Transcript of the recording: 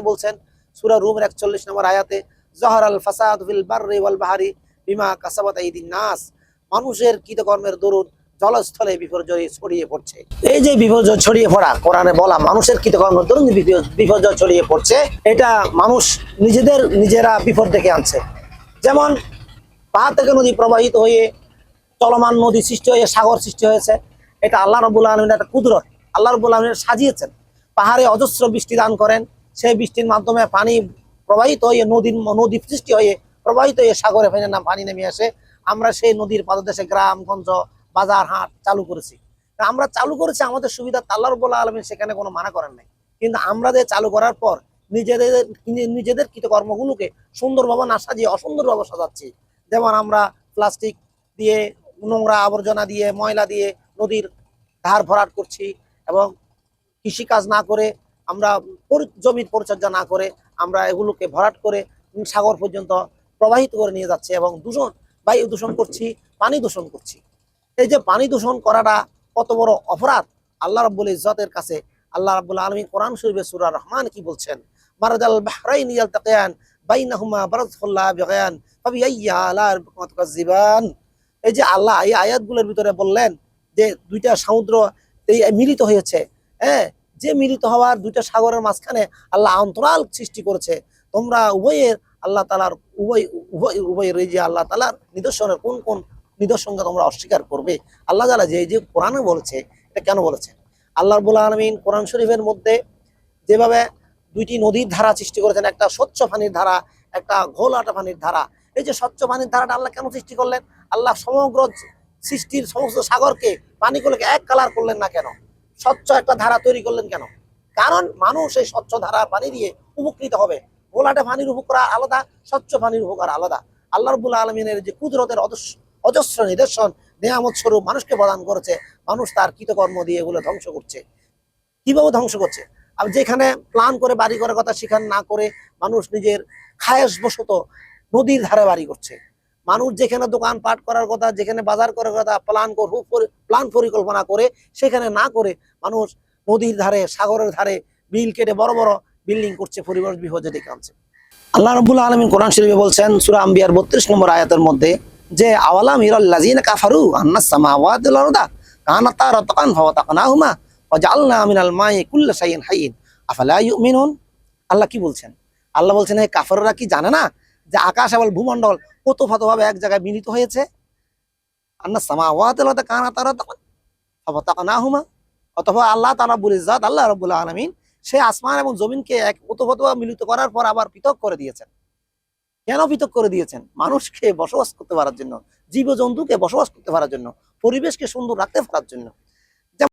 বলছেন রুমের 41 নম্বর আয়াতে ওয়াল বিমা কাসাবাত নাস। মানুষের কৃতকর্মের দরুন জলস্থলে বিপর্যয় ছড়িয়ে পড়ছে। এই যে বিপর্যয় ছড়িয়ে পড়া, কোরআনে বলা মানুষের কৃতকর্মের দরুন বিপর্যয়- ছড়িয়ে পড়ছে, এটা মানুষ নিজেদের, নিজেরা বিপদ ডেকে আনছে। যেমন পাহাড় থেকে নদী প্রবাহিত হয়ে চলমান নদী সৃষ্টি হয়ে সাগর সৃষ্টি হয়েছে, এটা আল্লাহ রবুল আলমিন একটা কুদরত। আল্লাহ রবুল আলমিন সাজিয়েছেন। পাহাড়ে অজস্র বৃষ্টি দান করেন। সেই বৃষ্টির মাধ্যমে পানি প্রবাহিত হয়ে নদীর নদী সৃষ্টি হয়ে প্রবাহিত হয়ে সাগরে ফেনে না পানি নেমে আসে। আমরা সেই নদীর পাদদেশে গ্রামগঞ্জ বাজার, হাট চালু করেছি। আমরা চালু করেছি, আমাদের সুবিধা আল্লাহ রবুল্লা আলমিন সেখানে কোনো মানা করেন নাই। কিন্তু আমরা যে চালু করার পর নিজেদের নিজেদের কৃতকর্মগুলোকে সুন্দরভাবে না সাজিয়ে অসুন্দরভাবে সাজাচ্ছি। যেমন আমরা প্লাস্টিক দিয়ে নোংরা আবর্জনা দিয়ে, ময়লা দিয়ে নদীর ধার ভরাট করছি এবং কৃষিকাজ না করে, আমরা জমির পরিচর্যা না করে, আমরা এগুলোকে ভরাট করে সাগর পর্যন্ত প্রবাহিত করে নিয়ে যাচ্ছে এবং দূষণ, বায়ু দূষণ করছি, পানি দূষণ করছি। এই যে পানি দূষণ করাটা কত বড় অপরাধ, আল্লাহ রাব্বুল ইজ্জতের কাছে, আল্লাহ রাব্বুল আলামিন কোরআন শরীফে সূরা রহমান কি বলছেন? মারাজাল এই যে আল্লাহ এই আয়াতগুলোর ভিতরে বললেন যে দুইটা সমুদ্র মিলিত হয়েছে হ্যাঁ যে মিলিত হওয়ার দুইটা সাগরের মাঝখানে আল্লাহ অন্তরাল সৃষ্টি করেছে, তোমরা উভয়ের আল্লাহ তালার উভয় উভয়, উভয়ের এই যে আল্লাহ তালার নিদর্শনের কোন কোন নিদর্শনকে তোমরা অস্বীকার করবে? আল্লাহ তালা যে যে কোরআনে বলেছে, এটা কেন বলেছে? আল্লাহ রবুল আলমিন কোরআন শরীফের মধ্যে যেভাবে দুইটি নদীর ধারা সৃষ্টি করেছেন, একটা স্বচ্ছ পানির ধারা, একটা ঘোলাটা পানির ধারা। এই যে স্বচ্ছ পানির ধারাটা আল্লাহ কেন সৃষ্টি করলেন? আল্লাহ সমগ্র সৃষ্টির সমস্ত সাগরকে, পানিগুলোকে এক কালার করলেন না কেন? স্বচ্ছ একটা ধারা তৈরি করলেন কেন? কারণ মানুষ এই স্বচ্ছ ধারার পানি দিয়ে উপকৃত হবে। ঘোলাটা পানির উপকার আলাদা, স্বচ্ছ পানির উপকার আলাদা। আল্লাহ রবুল্লা আলমিনের যে কুদরতের অজস্র নিদর্শন, নেয়ামত স্বরূপ মানুষকে প্রদান করেছে, মানুষ তার কৃতকর্ম দিয়ে এগুলো ধ্বংস করছে। কীভাবে ধ্বংস করছে? আর যেখানে প্ল্যান করে বাড়ি করার কথা, সেখানে না করে মানুষ নিজের খায়েশ বশত নদীর ধারে বাড়ি করছে। মানুষ যেখানে দোকান পাট করার কথা, যেখানে বাজার করার কথা প্ল্যান প্ল্যান পরিকল্পনা করে, সেখানে না করে মানুষ নদীর ধারে, সাগরের ধারে বিল কেটে বড় বড় বিল্ডিং করছে, পরিবেশ বিপর্যয় আনছে। আল্লাহ রবুল আলমিন কোরআন শরীফে বলছেন, সুরা আম্বিয়ার বত্রিশ নম্বর আয়াতের মধ্যে যে, আওয়ালাম ইরাল্লাজিন কাফারু আন্নাস সামাওয়াতিল আরদা কানাতা রাতকান ফাওয়াতাকনাহুমা ওয়াজআলনা মিনাল মাই কুল্লা শাইইন হাইয়িন। আফালা ইউমিনুন? আল্লাহ কি বলছেন? আল্লাহ বলছেন এই কাফাররা কি জানে না যে আকাশ এবং ভূমণ্ডল কতভাবে এক জায়গায় মিলিত হয়েছে। আন্নাস সামাওয়াতিল আরদা কানাতা রাতকান ফাওয়াতাকনাহুমা অথবা আল্লাহ তাআলা বলে জাত আল্লাহ রাব্বুল আলামিন, সে আসমান এবং জমিনকে এক ওতপ্রোতভাবে মিলিত করার পর আবার পৃথক করে দিয়েছেন। কেন পৃথক করে দিয়েছেন? মানুষকে বসবাস করতে পারার জন্য, জীবজন্তুকে বসবাস করতে পারার জন্য, পরিবেশকে সুন্দর রাখতে পারার জন্য।